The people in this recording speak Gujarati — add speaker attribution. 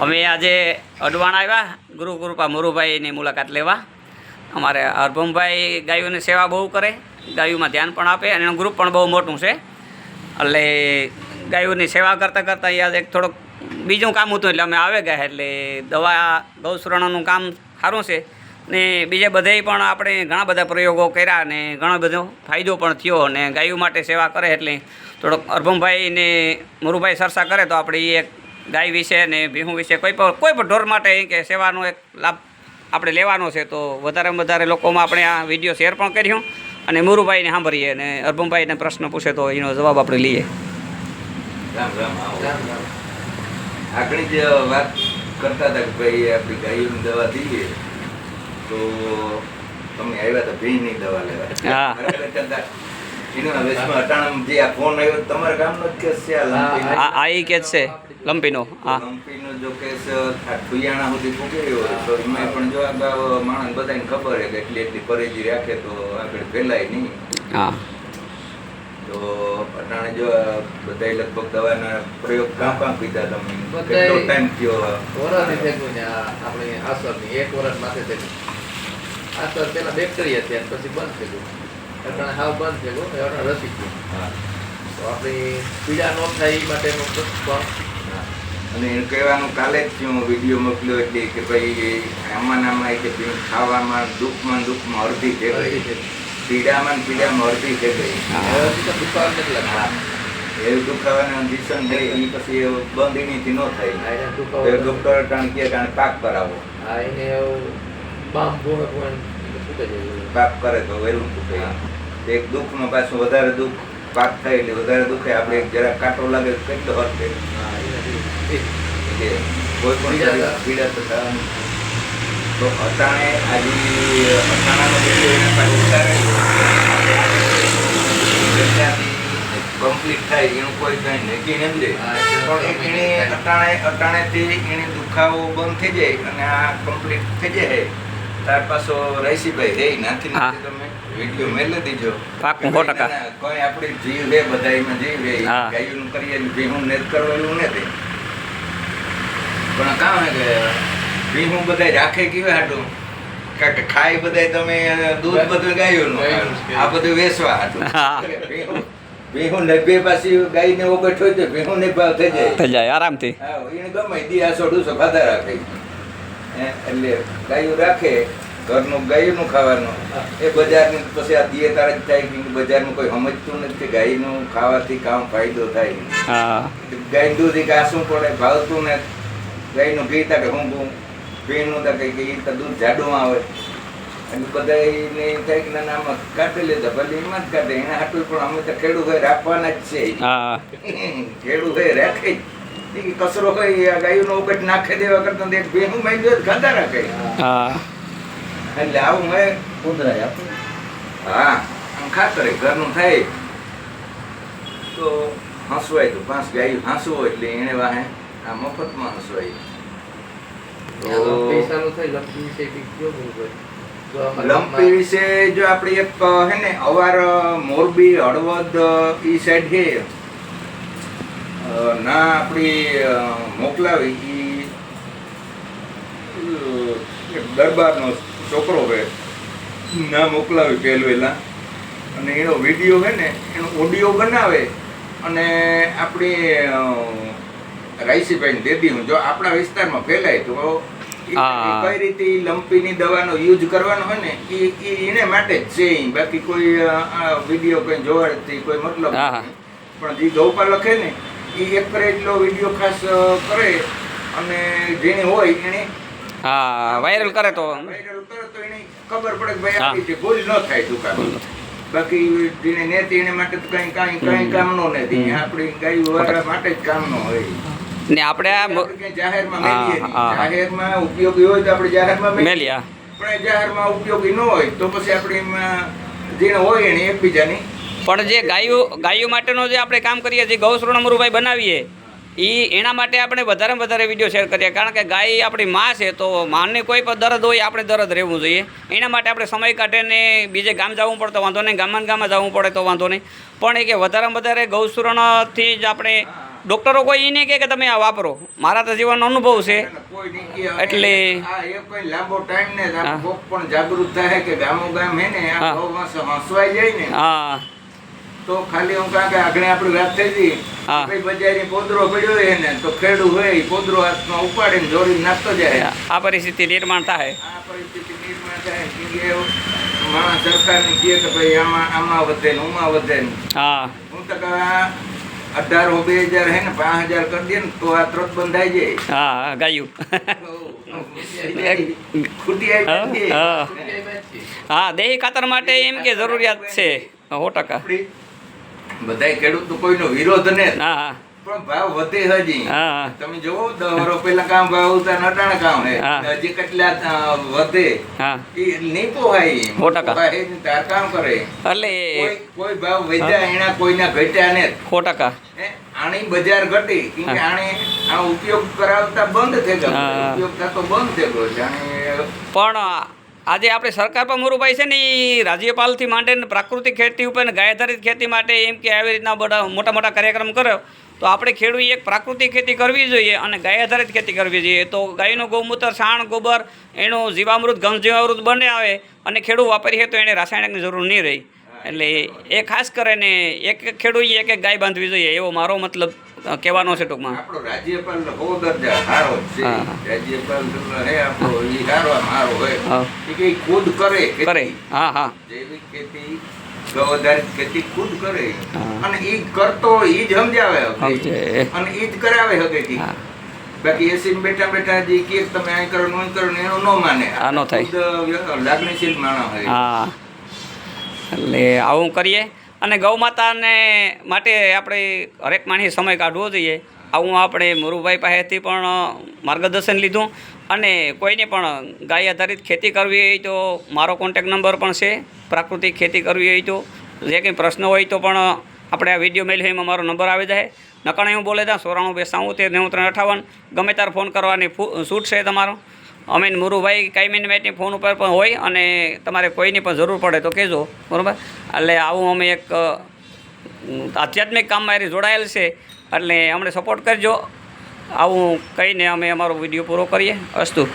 Speaker 1: અમે આજે અડવાણ આવ્યા. ગુરુ કૃપા મુરુભાઈની મુલાકાત લેવા. અમારે હરભમભાઈ ગાયોની સેવા બહુ કરે. ગાયોમાં ધ્યાન પણ આપે અને એનું ગ્રુપ પણ બહુ મોટું છે. એટલે ગાયોની સેવા કરતાં કરતાં યાદ એક થોડોક બીજું કામ હતું એટલે અમે આવે ગયા. એટલે દવા ગૌસુરણનું કામ સારું છે. ને બીજે બધે પણ આપણે ઘણા બધા પ્રયોગો કર્યા અને ઘણો બધો ફાયદો પણ થયો અને ગાયો માટે સેવા કરે એટલે થોડોક અરભમભાઈ ને મુરુભાઈ સરસા કરે તો આપણે એ એક ગાય વિશે ને ભીહું વિશે કોઈ પણ કોઈ પણ ઢોર માટે કે સેવાનો એક લાભ આપણે લેવાનો છે તો વધારેમાં વધારે લોકોમાં આપણે આ વીડિયો શેર પણ કર્યો અને મુરુભાઈને સાંભળીએ અને અરભમભાઈને પ્રશ્ન પૂછે તો એનો જવાબ આપણે લઈએ.
Speaker 2: આગળ જ વાત કરતા હતા કે ભાઈ આપણી ગાયોની દવા દઈએ. તો તમે આવ્યા હતા ભીની દવા લેવા.
Speaker 1: હા.
Speaker 2: બરાબર કરતા એના વેચમાં અટાણામાં જે આ ફોન આવ્યો તમારા ગામનો જ કેસ છે આ
Speaker 1: આ આ ઈ છે લંપીનો હા.
Speaker 2: લંપીનો જો કેસ ઠુયાણા સુધી પૂગેલો હોય તો એમાં પણ જો આ માણસ બધાને ખબર છે કે એટલી એટલી પરેજી રાખે તો આગળ ફેલાય નહીં.
Speaker 1: હા.
Speaker 2: તો અટાણે જો બધા લગભગ દવાના પ્રયોગ કાં કાં કીધા તમે કેટલો ટાઈમ થયો?
Speaker 3: વરસથી થયું ને આ આપણી આસરની એક વરસ માથે થયું તો પેલા બેક્ટેરિયા હતી અને પછી બંધ થઈ ગયું. એટલે હાવ બંધ થઈ ગયું એટલે રસી ગયું
Speaker 2: હા.
Speaker 3: તો આપણી પીડા ન થાય એ માટેનું
Speaker 2: અને એનું કહેવાનું કાલે જ હું વીડિયો મોકલ્યો એટલે કે ભાઈ આમાં આમાં કે ખાવામાં દુઃખમાં દુઃખમાં અડધી છે ગઈ. પીડામાં પીડામાં અડધી છે ગઈ.
Speaker 3: દુખાવા નથી
Speaker 2: હા.
Speaker 3: લાગતા
Speaker 2: એવું દુખાવાનું દિશન થઈ એ પછી બંધ બંધ એનીથી ન થાય.
Speaker 3: આ એને
Speaker 2: ડોક્ટર કારણ કે કારણ પાક કરાવો.
Speaker 3: આ એને એવું બામ ભૂણ પણ ફૂટે જાય
Speaker 2: પાપ કરે તો વહેલું તૂટે. એક દુઃખમાં પાછું વધારે દુઃખ પાક થાય એટલે વધારે દુઃખે. આપણે જરા કાંટો લાગે તો કેટલો હરશે
Speaker 3: હા એનાથી ઠીક.
Speaker 2: એટલે કોઈ પણ
Speaker 3: પીડા
Speaker 2: થતા તો. અટાણે આજે અટાણાનો પાછું ઉતારે કમ્પ્લીટ થાય એનું કોઈ કઈ નક્કી
Speaker 3: નહીં રહે.
Speaker 2: પણ એને અટાણે અટાણેથી એને દુખાવો બંધ થઈ જાય અને આ કમ્પ્લીટ થઈ જાય. ત્યાર પાછો રહીશીભાઈ રે નાથી. નાથી તમે. વીડિયો મેલે દીજો.
Speaker 1: પાકું, સો ટકા.
Speaker 2: ના, ના, કોઈ આપણી જીવ હે બધા એમાં જીવ હે ગાયું કરીએ ભીહું ને કરવાનું નથી. પણ કામ હે કે ભીહું બધા રાખે કેવા હાટું? કારણ કે ખાઈ બધા તમે દૂધ બધું ગાયું. આ બધું વેસવા હાટું. ભીહું ભીહું ને બે પાછી ગાયને હોય તો ભીહું ને ભાવ થઈ જાય.
Speaker 1: થઈ જાય આરામથી.
Speaker 2: હા એને ગમે દી આ સોડું સફાતા રાખે. એટલે ગાયું રાખે ઘરનું ગાયનું ખાવાનું. એ બજારની પછી આ તારે જ થાય કે બજારનું કોઈ સમજતું નથી ગાયનું ખાવાથી કામ ફાયદો થાય. ગાય દૂધ આસું પડે ભાવતું ને ગાયનું ઘી તા કે હું હું પીણું તા કે એ તો દૂધ જાડું આવે. એટલે બધા એને થાય કે ના આમાં કાઢી લેતા ભલે એમાં જ કાઢે એના હાટું પણ અમે તો ખેડૂત રાખવાના જ છે. ખેડૂત રાખે જ. એ કચરો હોય આ ગાયોનો ઉગટ નાખી દેવા કરતા એક ભેહું માંડ્યો જ ખાધા રાખે
Speaker 1: હા.
Speaker 2: એટલે આવું મેં
Speaker 3: કુંદરાય
Speaker 2: હા આમ ખાતરે ઘરનું થાય. તો હસવાય તો પાંચ ગાયું હાંસવું હોય એટલે એને વાહે આ મફતમાં હસવાય.
Speaker 3: લંપી વિશે
Speaker 2: જો આપણે એક હે ને અવાર મોરબી હળવદ ઈ સાઈડ છે ના આપણી મોકલાવી એ દરબારનો છોકરો છે. ના મોકલાવી પહેલવેલા. અને એનો વીડિયો છે ને એનો ઓડિયો બનાવે. અને આપણી રાઈસીભાઈ દેદી હું. જો આપણા વિસ્તારમાં ફેલાય તો. કઈ રીતે લંપીની દવાનો યુઝ કરવાનો હોય ને એ એને માટે જ છે બાકી કોઈ વીડિયો કોઈ જોવાથી કોઈ મતલબ. પણ જે ગૌપા લખે ને એ એક વીડિયો ખાસ કરે અને જેને હોય એને
Speaker 1: હા વાયરલ કરે તો.
Speaker 2: વાયરલ કરે તો એને ખબર પડે કે ભાઈ આપી છે ભૂલ ન થાય દુકાન બાકી જેને નેતી એને માટે તો કઈ કઈ કઈ કામનો નથી આપણી ગાયું વાળા માટે જ કામનો હોય.
Speaker 1: ને આપણે
Speaker 2: જાહેરમાં. જાહેરમાં ઉપયોગી હોય તો આપણે જાહેરમાં
Speaker 1: મેલ્યા
Speaker 2: પણ જાહેરમાં ઉપયોગી ન હોય તો પછી આપણે જેને હોય એને એકબીજાની
Speaker 1: પણ જે ગાયો ગાયો માટેનો જે આપણે કામ કરીએ જે ગૌશ્રણ અમરુભાઈ બનાવીએ એ એના માટે આપણે વધારેમાં વધારે વીડિયો શેર કરીએ કારણ કે ગાય આપણી માં છે તો માને કોઈ પણ દર્દ હોય આપણે દર્દ રહેવું જોઈએ એના માટે આપણે સમય કાઢીને બીજે ગામ જવું પડે તો વાંધો નહીં ગામમાં ગામમાં જવું પડે તો વાંધો નહીં પણ એ કે વધારેમાં વધારે ગૌસુરણથી જ આપણે ડૉક્ટરો કોઈ એ નહીં કે તમે આ વાપરો મારા તો જીવનનો અનુભવ છે. એટલે-
Speaker 2: લાંબો ટાઈમ ને
Speaker 1: હા.
Speaker 2: પણ જાગૃત થાય કે ગામો ગામ હે ને આ
Speaker 1: હા.
Speaker 2: ગૌમાંસ હસવાઈ જાય ને
Speaker 1: હા
Speaker 2: તો ખાલી હું કાં કે આગળ આપણી વાત થઈ હતી
Speaker 1: હા.
Speaker 2: ભાઈ બજારની પોદરો પડ્યો હોય ને તો ખેડૂ હોય ઈ પોદરો હાથમાં ઉપાડીને જોડીને નાખતો જાય
Speaker 1: આ પરિસ્થિતિ નિર્માણ થાય
Speaker 2: આ પરિસ્થિતિ નિર્માણ થાય કે એ માણસ સરકારને કહે કે ભાઈ આમાં આમાં વધે ને ઉમાં વધે ને
Speaker 1: હા
Speaker 2: હું તો કહું આ અઢારો બે હજાર હે ને પાંચ હજાર કરી દે ને તો આ ત્રત બંધાઈ જાય
Speaker 1: હા ગાયું
Speaker 2: ખૂટી આવી જાય.
Speaker 1: હા.
Speaker 3: ખૂટી આવી જ છે.
Speaker 1: હા દેહી ખાતર માટે એમ કે જરૂરિયાત છે સો ટકા
Speaker 2: આપણી બધાય ખેડૂત કોઈનો વિરોધ ને
Speaker 1: હા
Speaker 2: પણ ભાવ વધે હજી.
Speaker 1: હા
Speaker 2: તમે જોવો દસ પેલા કામ ભાવ ઉતાર નટાણ કામ હે. હજી કેટલા વધે.
Speaker 1: હા.
Speaker 2: ઈ નહીં પોહાય
Speaker 1: સો ટકા.
Speaker 2: તાર કામ કરે.
Speaker 1: એટલે
Speaker 2: કોઈ ભાવ વધ્યા એના કોઈના ઘટ્યા ને
Speaker 1: સો ટકા.
Speaker 2: આણી આની બજાર ઘટી. કે
Speaker 1: હા.
Speaker 2: આ ઉપયોગ કરાવતા બંધ થઈ ગયો. ઉપયોગ થતો બંધ થઈ ગયો છે.
Speaker 1: પણ આજે આપણે સરકાર પણ મોરુભાઈ છે ને એ રાજ્યપાલથી માંડીને પ્રાકૃતિક ખેતી ઉપર ગાય આધારિત ખેતી માટે એમ કે આવી રીતના બધા મોટા મોટા કાર્યક્રમ કર્યો તો આપણે ખેડૂએ એક પ્રાકૃતિક ખેતી કરવી જોઈએ અને ગાય આધારિત ખેતી કરવી જોઈએ. તો ગાયનું ગૌમૂત્ર, છાણ, ગોબર એનું જીવામૃત, ઘન જીવામૃત બંને આવે અને ખેડૂત વાપરીએ તો એને રાસાયણિકની જરૂર નહીં રહી. એટલે એ ખાસ કરીને એક ખેડૂએ એક એક ગાય બાંધવી જોઈએ એવો મારો મતલબ. કહેવાનો છે ટૂંકમાં.
Speaker 2: આપણો રાજ્યપાલ હો દરજા સારો છે. રાજ્યપાલ હે. આપણો એ સારો સારો હોય.
Speaker 1: એ
Speaker 2: ઈ ખુદ કરે
Speaker 1: કરે. હા હા.
Speaker 2: જૈવિક ખેતી ગૌ ખેતી ખુદ કરે. અને એ કરતો ઈ જ સમજાવે. અને ઈ જ કરાવે હકેથી બાકી એસી બેઠા બેઠા જે કે તમે આ કરો ને ઓમ કરો ને એનું ન માને.
Speaker 1: આ ન થાય.
Speaker 2: લાગણીશીલ માણસ હોય.
Speaker 1: હા. એટલે આવું કરીએ. અને ગૌ માતાને માટે આપણે હરેક માણસે સમય કાઢવો જોઈએ. આવું આપણે મુરુભાઈ પાસેથી પણ માર્ગદર્શન લીધું. અને કોઈને પણ ગાય આધારિત ખેતી કરવી હોય તો મારો કોન્ટેક નંબર પણ છે. પ્રાકૃતિક ખેતી કરવી હોય તો, જે કંઈ પ્રશ્ન હોય તો પણ આપણે આ વીડિયો મેલ એમાં મારો નંબર આવી જાય. નકાણે હું બોલે ત્યાં સોરાણું બેસાવું સાઉતેર નેવું ત્રણ અઠાવન. ગમે ત્યારે ફોન કરવાની છૂટ છે તમારો. અમે ને મુરુભાઈ કાયમીન મેટની ફોન ઉપર પણ હોય અને તમારે કોઈની પણ જરૂર પડે તો કહેજો, બરાબર? એટલે આવું અમે એક આધ્યાત્મિક કામમાં એ જોડાયેલ છે, એટલે અમને સપોર્ટ કરજો. આવું કહીને અમે અમારો વીડિયો પૂરો કરીએ. અસ્તુ.